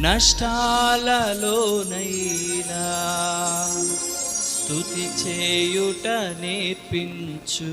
నష్టాలలోనైనా స్థుతి చేయుట నేర్పించు.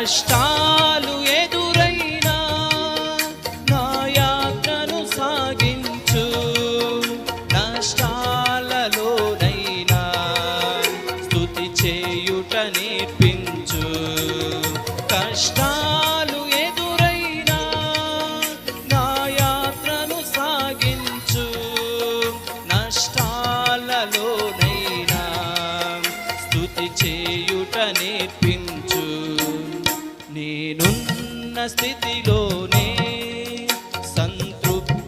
కష్టాలు ఎదురైనా నా యాత్రను సాగించు. నష్టాలలోనైనా స్థుతి చేయుట నేర్పించు. కష్టాలు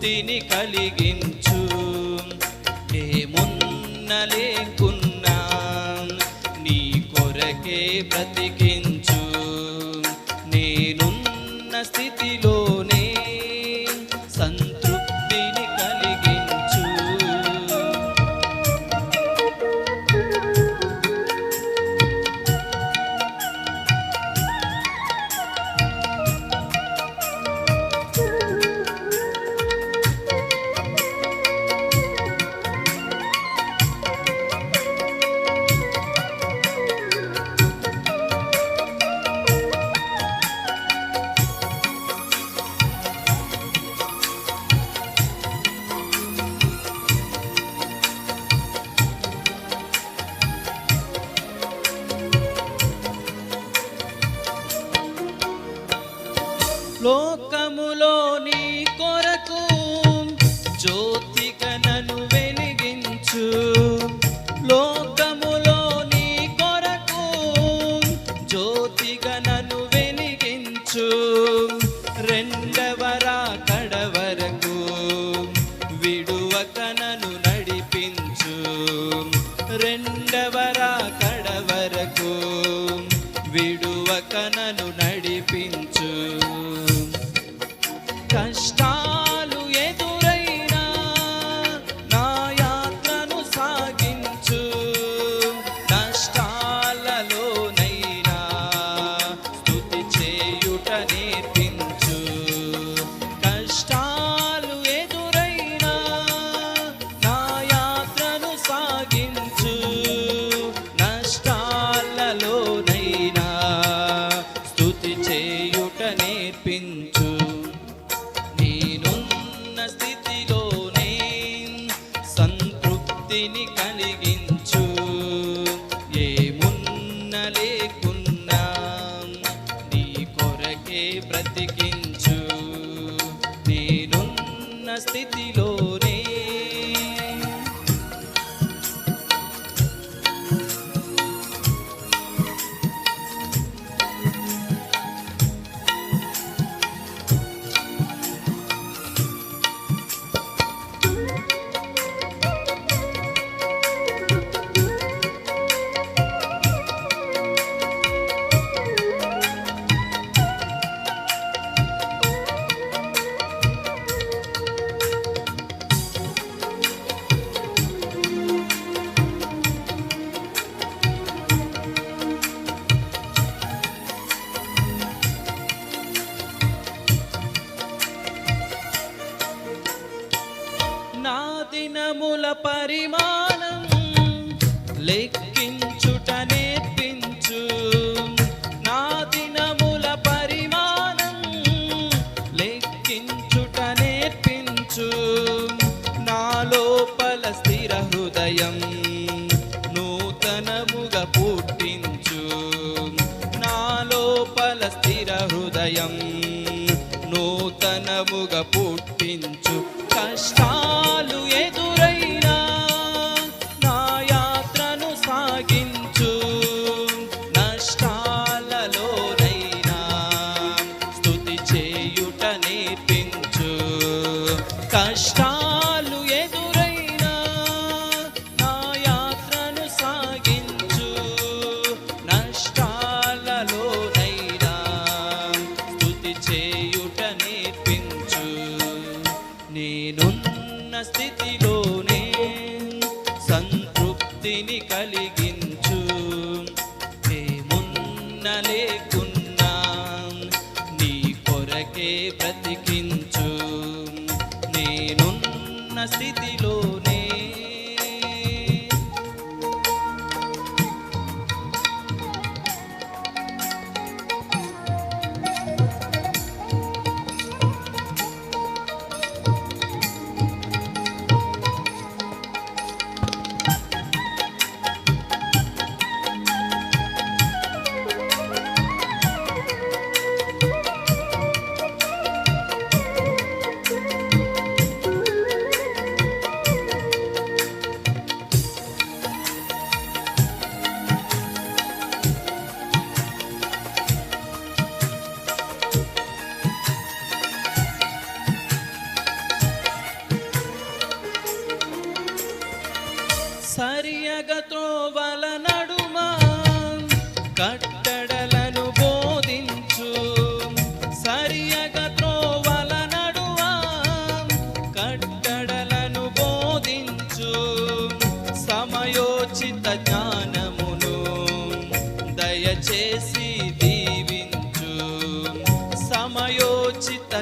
సంతృప్తిని కలిగించు. ఏమున్నలే లోకములో నీ కొరకు జ్యోతిక నన్ను వెలిగించు. లోకములో నీ కొరకు జ్యోతిక నన్ను వెలిగించు. రెండవ నా దినముల పరిమాణం లెక్కించుటని చేయుట నేర్పించు నేనున్న స్థితిలోనే సంతృప్తిని కలిగించు. ఏమున్న లేకున్నా నీ కొరకే బ్రతికించు. నేనున్న స్థితిలోనే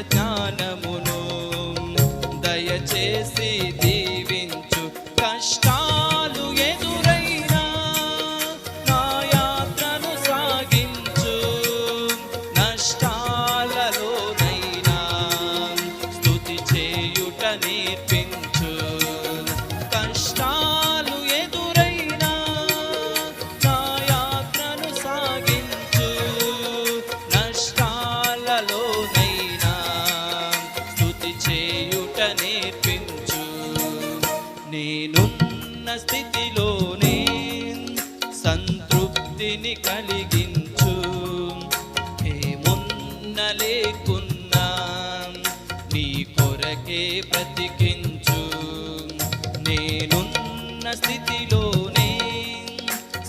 జ్ఞానమును దయచేసి దీవించు. కష్టాలు ఎదురైనా నా యాత్రను సాగించు. నష్టాలలోనైనా స్థుతి చేయుట నేర్పించు. నీలోనే సంతృప్తిని కలిగించు. ఏమున్న లేకున్నా నీ కొరకే బ్రతికించు. నేనున్న స్థితిలోనే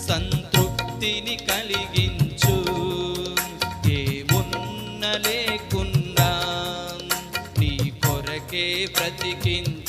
సంతృప్తిని కలిగించు. ఏమున్న లేకున్నా నీ కొరకే బ్రతికించు.